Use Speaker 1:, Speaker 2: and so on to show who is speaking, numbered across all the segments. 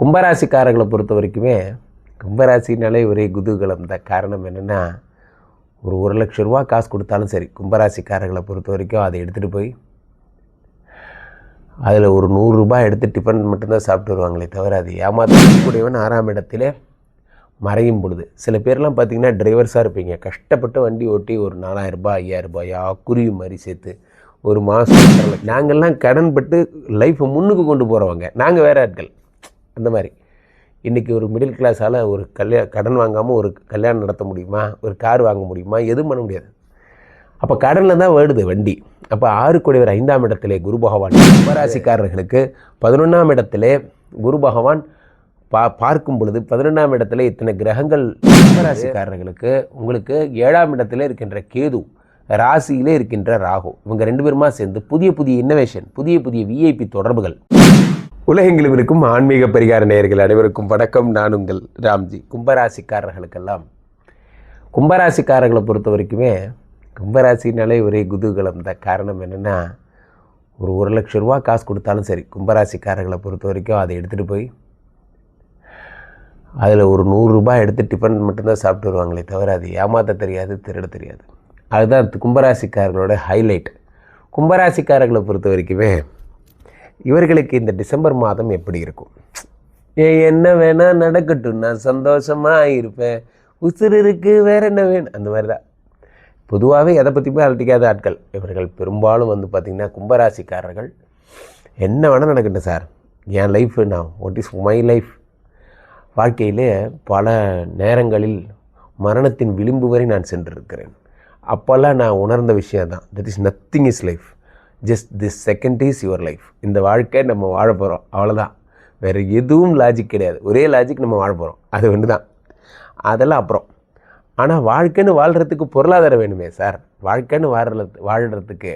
Speaker 1: கும்பராசிக்காரர்களை பொறுத்த வரைக்குமே கும்பராசினாலே ஒரே குதூகலம் தான். காரணம் என்னென்னா ஒரு ஒரு லட்ச ரூபா காசு கொடுத்தாலும் சரி கும்பராசிக்காரர்களை பொறுத்த வரைக்கும் அதை எடுத்துகிட்டு போய் அதில் ஒரு நூறுரூபா எடுத்து டிஃபன் மட்டும்தான் சாப்பிட்டு வருவாங்களே தவிர அது ஏமாற்றக்கூடியவன் ஆறாம் இடத்துல மறையும் பொழுது. சில பேர்லாம் பார்த்திங்கன்னா டிரைவர்ஸாக இருப்பீங்க. கஷ்டப்பட்டு வண்டி ஓட்டி ஒரு நாலாயிரம் ரூபாய் ஐயாயிரம் குருவி மாதிரி சேர்த்து ஒரு மாதம் நாங்கள்லாம் கடன்பட்டு லைஃப்பை முன்னுக்கு கொண்டு போகிறவங்க நாங்கள் வேறு ஆட்கள். அந்த மாதிரி. இன்றைக்கி ஒரு மிடில் கிளாஸால் ஒரு கல்யா கடன் வாங்காமல் ஒரு கல்யாணம் நடத்த முடியுமா? ஒரு கார் வாங்க முடியுமா? எதுவும் பண்ண முடியாது. அப்போ கடனில் தான் வேடுது வண்டி. அப்போ ஆறு குடைவர் ஐந்தாம் இடத்திலே குரு பகவான். கும்பராசிக்காரர்களுக்கு பதினொன்றாம் இடத்திலே குரு பகவான் பா பார்க்கும் பொழுது பதினொன்றாம் இடத்துல இத்தனை கிரகங்கள் கும்பராசிக்காரர்களுக்கு உங்களுக்கு ஏழாம் இடத்துல இருக்கின்ற கேது ராசியிலே இருக்கின்ற ராகு. இவங்க ரெண்டு பேருமா சேர்ந்து புதிய புதிய இன்னோவேஷன் புதிய புதிய விஐபி தொடர்புகள். உலகெங்கிலும் இருக்கும் ஆன்மீக பரிகார நேயர்கள் அனைவருக்கும் வணக்கம். நான் உங்கள் ராம்ஜி. கும்பராசிக்காரர்களுக்கெல்லாம் கும்பராசிக்காரர்களை பொறுத்த வரைக்குமே கும்பராசினாலே ஒரே குதூகலம் தான் காரணம் என்னென்னா ஒரு ஒரு லட்ச ரூபா காசு கொடுத்தாலும் சரி கும்பராசிக்காரர்களை பொறுத்த வரைக்கும் அதை எடுத்துகிட்டு போய் அதில் ஒரு நூறுரூபா எடுத்து டிஃபன் மட்டும்தான் சாப்பிட்டு வருவாங்களே தவிர அது ஏமாற்ற தெரியாது திருட தெரியாது. அதுதான் கும்பராசிக்காரர்களோட ஹைலைட் கும்பராசிக்காரர்களை பொறுத்த வரைக்குமே இவர்களுக்கு இந்த டிசம்பர் மாதம் எப்படி இருக்கும்? ஏ என்ன வேணால் நடக்கட்டும் நான் சந்தோஷமாக இருப்பேன். உசுறு இருக்குது வேற என்ன வேணும் அந்த மாதிரி தான் பொதுவாகவே எதை பற்றியுமே அழட்டிக்காத ஆட்கள்? இவர்கள் பெரும்பாலும் வந்து பார்த்திங்கன்னா கும்பராசிக்காரர்கள். என்ன வேணால் நடக்கட்டும் சார். என் லைஃப் நான் வாட் இஸ் மை லைஃப் வாழ்க்கையிலே பல நேரங்களில் மரணத்தின் விளிம்பு வரை நான் சென்றிருக்கிறேன். அப்போல்லாம் நான் உணர்ந்த விஷயம் தான் that is nothing is life just this second is your life இந்த வாழ்க்கை நம்ம வாழ போகிறோம் அவ்வளோதான் வேறு எதுவும் லாஜிக் கிடையாது. ஒரே லாஜிக் நம்ம வாழ போகிறோம் அது ஒன்று தான் அதெல்லாம் அப்புறம். ஆனால் வாழ்க்கைன்னு வாழ்கிறதுக்கு பொருளாதாரம் வேணுமே சார் வாழ்க்கைன்னு வாழ்றது வாழ்கிறதுக்கு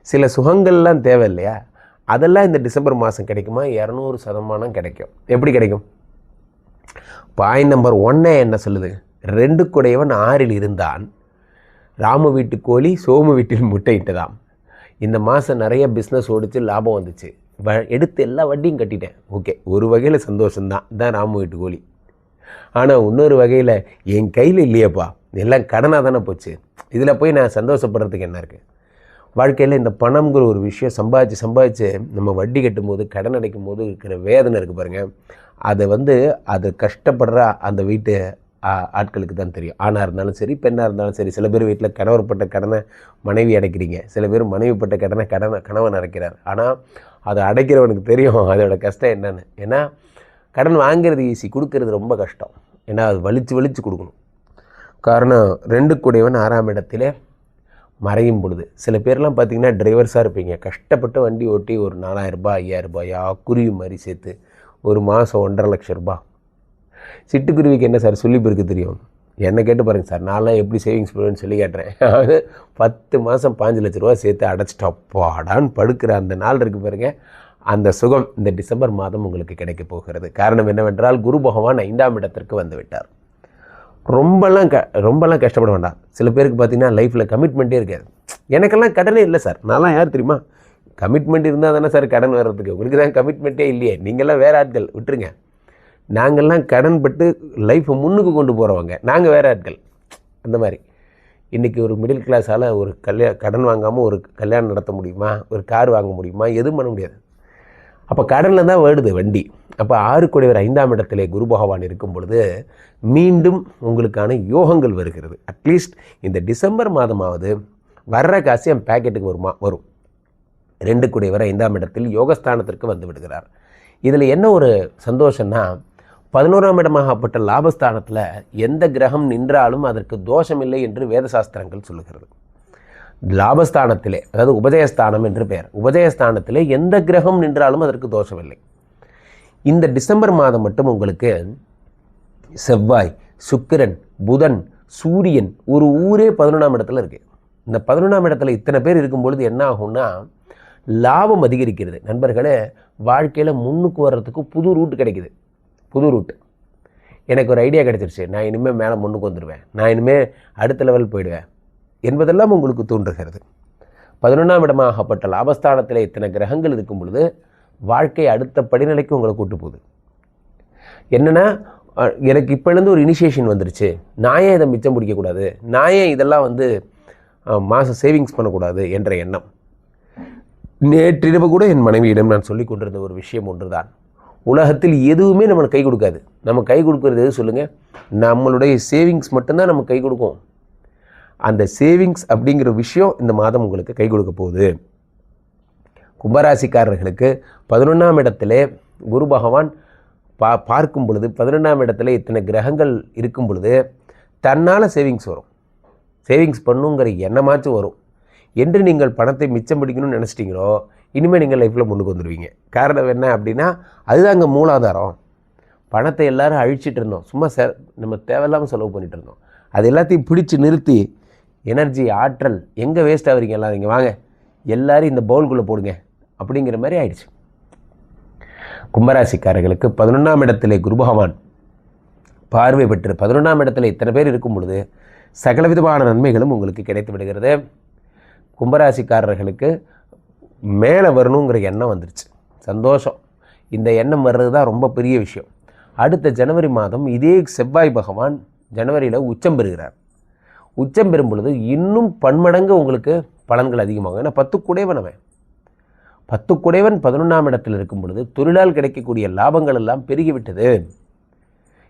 Speaker 1: சில சுகங்கள்லாம் தேவை இல்லையா அதெல்லாம் இந்த டிசம்பர் மாதம் கிடைக்குமா? இரநூறு சதமானம் கிடைக்கும். எப்படி கிடைக்கும்? பாயிண்ட் நம்பர் ஒன்னே என்ன சொல்லுது? ரெண்டு குடையவன் ஆறில் இருந்தான். ராமு வீட்டு கோழி சோமு வீட்டில் முட்டையிட்டதாம். இந்த மாதம் நிறைய பிஸ்னஸ் ஓடிச்சு லாபம் வந்துச்சு. வ எடுத்து எல்லா வட்டியும் கட்டிட்டேன். ஓகே ஒரு வகையில் சந்தோஷம்தான். தான் ராமு வீட்டு கோழி ஆனால் இன்னொரு வகையில் என் கையில் இல்லையேப்பா. எல்லாம் கடனாக தானே போச்சு. இதில் போய் நான் சந்தோஷப்படுறதுக்கு என்ன இருக்குது வாழ்க்கையில் இந்த பணம்ங்கிற ஒரு விஷயம் சம்பாதிச்சு சம்பாதிச்சு நம்ம வட்டி கட்டும் போது கடன் அடைக்கும் போது இருக்கிற வேதனை இருக்குது பாருங்கள் அதை வந்து அது கஷ்டப்படுற அந்த வீட்டு ஆட்களுக்கு தான் தெரியும். ஆணாக இருந்தாலும் சரி பெண்ணாக இருந்தாலும் சரி சில பேர் வீட்டில் கணவர்பட்ட கடனை மனைவி அடைக்கிறீங்க. சில பேர் மனைவிப்பட்ட கடனை கடனை கணவன் அடைக்கிறார். ஆனால் அதை அடைக்கிறவனுக்கு தெரியும் அதோட கஷ்டம் என்னென்னு. ஏன்னா கடன் வாங்கிறது ஈஸி கொடுக்கறது ரொம்ப கஷ்டம். ஏன்னா அது வலிச்சு வலிச்சு கொடுக்கணும். காரணம் ரெண்டு கூடையவன் ஆறாம் இடத்துல மறையும் பொழுது. சில பேர்லாம் பார்த்திங்கன்னா டிரைவர்ஸாக இருப்பீங்க. கஷ்டப்பட்டு வண்டி ஓட்டி ஒரு நாலாயிரம் ரூபாய் ஐயாயிரம் குருவி மாதிரி சேர்த்து ஒரு மாதம் ஒன்றரை லட்சம் ரூபாய் சிட்டுக்குருவிக்கு என்ன சார் சொல்லி தெரியும்? என்ன கேட்டு பாருங்கள் சார். நான்லாம் எப்படி சேவிங்ஸ் பண்ணுவேன்னு சொல்லி கேட்டுறேன் அதாவது பத்து மாதம் பாஞ்சு லட்ச ரூபா சேர்த்து அடைச்சிட்டப்பாடான்னு படுக்கிற அந்த நாள் இருக்கு பாருங்க. அந்த சுகம் இந்த டிசம்பர் மாதம் உங்களுக்கு கிடைக்க போகிறது. காரணம் என்னவென்றால் குரு பகவான் ஐந்தாம் இடத்திற்கு வந்து விட்டார். ரொம்பலாம் க ரொம்பலாம் கஷ்டப்பட வேண்டாம். சில பேருக்கு பார்த்தீங்கன்னா லைஃப்பில் கமிட்மெண்ட்டே இருக்காது. எனக்கெல்லாம் கடனே இல்லை சார். நான்லாம் யார் தெரியுமா? கமிட்மெண்ட் இருந்தால் தானே சார் கடன் வர்றதுக்கு. உங்களுக்கு தான் கமிட்மெண்ட்டே இல்லையே. நீங்கள்லாம் வேறு ஆட்கள். விட்டுருங்க. நாங்கள்லாம் கடன்பட்டு லைஃப்பை முன்னுக்கு கொண்டு போகிறவங்க நாங்கள் வேறு ஆட்கள். அந்த மாதிரி. இன்றைக்கி ஒரு மிடில் கிளாஸால் ஒரு கல்யா கடன் வாங்காமல் ஒரு கல்யாணம் நடத்த முடியுமா? ஒரு கார் வாங்க முடியுமா? எதுவும் பண்ண முடியாது. அப்போ கடனில் தான் வருது வண்டி. அப்போ ஆறு குடைவர் ஐந்தாம் இடத்திலே குரு பகவான் இருக்கும் பொழுது மீண்டும் உங்களுக்கான யோகங்கள் வருகிறது. அட்லீஸ்ட் இந்த டிசம்பர் மாதமாவது வர்ற காசு என் பேக்கெட்டுக்கு வருமா? வரும். ரெண்டு குடைவர் ஐந்தாம் இடத்தில் யோகஸ்தானத்திற்கு வந்து விடுகிறார். இதில் என்ன ஒரு சந்தோஷம்னா பதினோராம் இடமாகப்பட்ட லாபஸ்தானத்தில் எந்த கிரகம் நின்றாலும் அதற்கு தோஷமில்லை என்று வேதசாஸ்திரங்கள் சொல்லுகிறது. லாபஸ்தானத்திலே அதாவது உபஜயஸ்தானம் என்று பெயர். உபஜயஸ்தானத்திலே எந்த கிரகம் நின்றாலும் அதற்கு தோஷமில்லை. இந்த டிசம்பர் மாதம் மட்டும் உங்களுக்கு செவ்வாய் சுக்கிரன் புதன் சூரியன் ஒரு ஊரே பதினொன்றாம் இடத்துல இருக்குது இந்த பதினொன்றாம் இடத்துல இத்தனை பேர் இருக்கும் பொழுது என்ன ஆகும்னா லாபம் அதிகரிக்கிறது. நண்பர்களே வாழ்க்கையில் முன்னுக்கு வர்றதுக்கு புது ரூட் கிடைக்குது. புது ரூட் எனக்கு ஒரு ஐடியா கிடச்சிருச்சு. நான் இனிமேல் மேலே முன்னுக்கு வந்துடுவேன் நான் இனிமேல் அடுத்த லெவல் போயிடுவேன். என்பதெல்லாம் உங்களுக்கு தோன்றுகிறது. பதினொன்றாம் இடமாகப்பட்ட லாபஸ்தானத்தில் இத்தனை கிரகங்கள் இருக்கும் பொழுது வாழ்க்கை அடுத்த படிநிலைக்கு உங்களை கூட்டு போகுது. என்னென்னா எனக்கு இப்போலேருந்து ஒரு இனிஷியேஷன் வந்துருச்சு. நான் ஏன் இதை மிச்சம் பிடிக்கக்கூடாது? நான் ஏன் இதெல்லாம் வந்து மாதம் சேவிங்ஸ் பண்ணக்கூடாது என்ற எண்ணம். நேற்றிரவு கூட என் மனைவியிடம் நான் சொல்லிக் கொண்டிருந்த ஒரு விஷயம் ஒன்றுதான். உலகத்தில் எதுவுமே நம்மளுக்கு கை கொடுக்காது. நம்ம கை கொடுக்குறது எது சொல்லுங்கள் நம்மளுடைய சேவிங்ஸ் மட்டும்தான் நம்ம கை கொடுக்கும். அந்த சேவிங்ஸ் அப்படிங்கிற விஷயம் இந்த மாதம் உங்களுக்கு கை கொடுக்க போகுது. கும்பராசிக்காரர்களுக்கு பதினொன்றாம் இடத்துல குரு பகவான் பா பார்க்கும் பொழுது பதினொன்றாம் இடத்துல இத்தனை கிரகங்கள் இருக்கும் பொழுது தன்னால் சேவிங்ஸ் வரும். சேவிங்ஸ் பண்ணுங்கிற எண்ணமாச்சும் வரும். என்று நீங்கள் பணத்தை மிச்சம் பிடிக்கணும்னு நினச்சிட்டிங்களோ இனிமேல் நீங்கள் லைஃப்பில் முன்னுக்கு வந்துடுவீங்க. காரணம் என்ன அப்படின்னா அதுதாங்க மூலாதாரம். பணத்தை எல்லோரும் அழிச்சிட்டு இருந்தோம். சும்மா செ நம்ம தேவையில்லாமல் செலவு பண்ணிட்டு இருந்தோம். அது எல்லாத்தையும் பிடிச்சி நிறுத்தி எனர்ஜி ஆற்றல் எங்கே வேஸ்ட் ஆகுறீங்க எல்லாம் இங்கே வாங்க. எல்லோரும் இந்த பவுல்குள்ளே போடுங்க. அப்படிங்கிற மாதிரி ஆயிடுச்சு. கும்பராசிக்காரர்களுக்கு பதினொன்றாம் இடத்திலே குரு பகவான் பார்வை பெற்று பதினொன்றாம் இடத்துல இத்தனை பேர் இருக்கும் பொழுது சகலவிதமான நன்மைகளும் உங்களுக்கு கிடைத்து விடுகிறது. கும்பராசிக்காரர்களுக்கு மேலே வரணுங்கிற எண்ணம் வந்துருச்சு. சந்தோஷம். இந்த எண்ணம் வர்றது தான் ரொம்ப பெரிய விஷயம். அடுத்த ஜனவரி மாதம் இதே செவ்வாய் பகவான் ஜனவரியில் உச்சம் பெறுகிறார். உச்சம் பெறும் பொழுது இன்னும் பன்மடங்கு உங்களுக்கு பலன்கள் அதிகமாகும். ஏன்னா பத்து குடைவன் அவன். பத்து குடைவன் பதினொன்றாம் இடத்தில் இருக்கும் பொழுது தொழிலால் கிடைக்கக்கூடிய லாபங்கள் எல்லாம் பெருகிவிட்டது.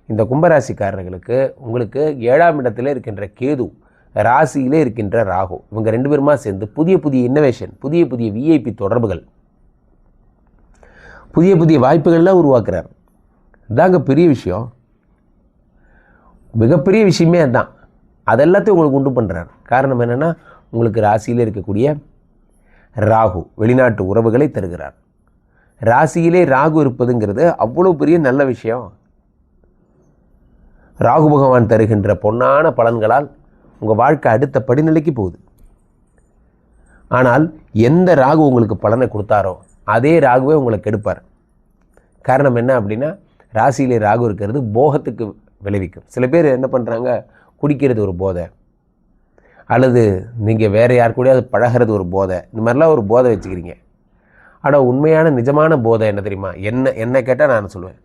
Speaker 1: இந்த கும்பராசிக்காரர்களுக்கு உங்களுக்கு ஏழாம் இடத்துல இருக்கின்ற கேது ராசியிலே இருக்கின்ற ராகு. இவங்க ரெண்டு பேருமா சேர்ந்து புதிய புதிய இன்னோவேஷன் புதிய புதிய விஐபி தொடர்புகள். புதிய புதிய வாய்ப்புகள்லாம் உருவாக்குறார். இதாங்க பெரிய விஷயம். மிகப்பெரிய விஷயமே அதுதான் அதெல்லாத்தையும் உங்களுக்கு உண்டு பண்ணுறார் காரணம் என்னென்னா உங்களுக்கு ராசியில் இருக்கக்கூடிய ராகு வெளிநாட்டு உறவுகளை தருகிறார். ராசியிலே ராகு இருப்பதுங்கிறது அவ்வளோ பெரிய நல்ல விஷயம். ராகு பகவான் தருகின்ற பொன்னான பலன்களால் உங்கள் வாழ்க்கை அடுத்த படிநிலைக்கு போகுது. ஆனால் எந்த ராகு உங்களுக்கு பலனை கொடுத்தாரோ அதே ராகுவே உங்களை கெடுப்பார். காரணம் என்ன அப்படின்னா ராசியிலே ராகு இருக்கிறது போகத்துக்கு விளைவிக்கும். சில பேர் என்ன பண்ணுறாங்க குடிக்கிறது ஒரு போதை. அல்லது நீங்கள் வேறு யார் கூடயாவது பழகிறது ஒரு போதை. இந்த மாதிரிலாம் ஒரு போதை வச்சுக்கிறீங்க. ஆனால் உண்மையான நிஜமான போதை என்ன தெரியுமா? என்ன என்ன கேட்டால் நான் சொல்லுவேன்.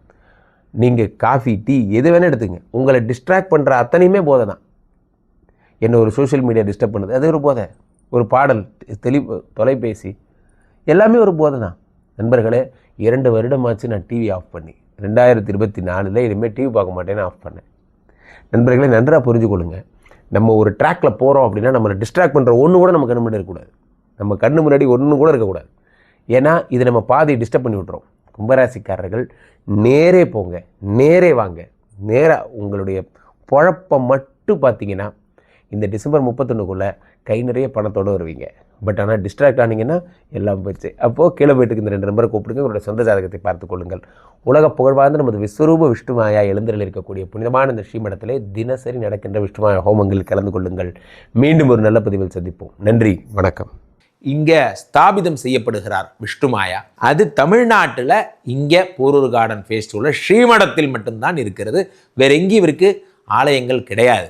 Speaker 1: நீங்கள் காஃபி டீ எது வேணால் எடுத்துங்க. உங்களை டிஸ்ட்ராக்ட் பண்ணுற அத்தனையுமே போதை தான். என்ன ஒரு சோஷியல் மீடியா டிஸ்டர்ப் பண்ணுது. அது ஒரு போதை. ஒரு பாடல் தெளி தொலைபேசி எல்லாமே ஒரு போதை தான். நண்பர்களே இரண்டு வருடமாச்சு நான் டிவி ஆஃப் பண்ணி. ரெண்டாயிரத்தி இருபத்தி நாலில் இனிமேல் டிவி பார்க்க மாட்டேன்னு ஆஃப் பண்ணேன். நண்பர்களே நன்றாக புரிஞ்சுக்கொள்ளுங்க. நம்ம ஒரு ட்ராக்கில் போகிறோம் அப்படின்னா நம்மளை டிஸ்ட்ராக்ட் பண்ணுற ஒன்று கூட நம்ம கண்ணு முன்னாடி இருக்கக்கூடாது. நம்ம கண்ணு முன்னாடி ஒன்று கூட இருக்கக்கூடாது. ஏன்னா இது நம்ம பாதி டிஸ்டர்ப் பண்ணி விட்றோம் கும்பராசிக்காரர்கள் நேரே போங்க. நேரே வாங்க. நேராக உங்களுடைய குழப்பம் மட்டும் பார்த்தீங்கன்னா இந்த டிசம்பர் முப்பத்தொன்றுக்குள்ளே கை நிறைய பணத்தோடு வருவீங்க. பட் ஆனால் டிஸ்ட்ராக்ட் ஆனீங்கன்னா எல்லாம் போச்சு. அப்போது கீழே போயிட்டு இந்த ரெண்டு நம்பரை கூப்பிடுங்க உங்களுடைய சொந்த ஜாதகத்தை பார்த்து கொள்ளுங்கள். உலக புகழ்வார்ந்த நமது விஸ்வரூப விஷ்ணுமாயா எழுந்தரில் இருக்கக்கூடிய புனிதமான இந்த ஸ்ரீமடத்திலே தினசரி நடக்கின்ற விஷ்ணுமாயா ஹோமங்களில் கலந்து கொள்ளுங்கள். மீண்டும் ஒரு நல்ல பதிவில் சந்திப்போம். நன்றி. வணக்கம்.
Speaker 2: இங்கே ஸ்தாபிதம் செய்யப்படுகிறார் விஷ்ணுமாயா. அது தமிழ்நாட்டில் இங்கே போரூர் கார்டன் ஃபேஸ்டிவலில் ஸ்ரீமடத்தில் மட்டும்தான் இருக்கிறது. வேற எங்கேயும் இவருக்கு ஆலயங்கள் கிடையாது.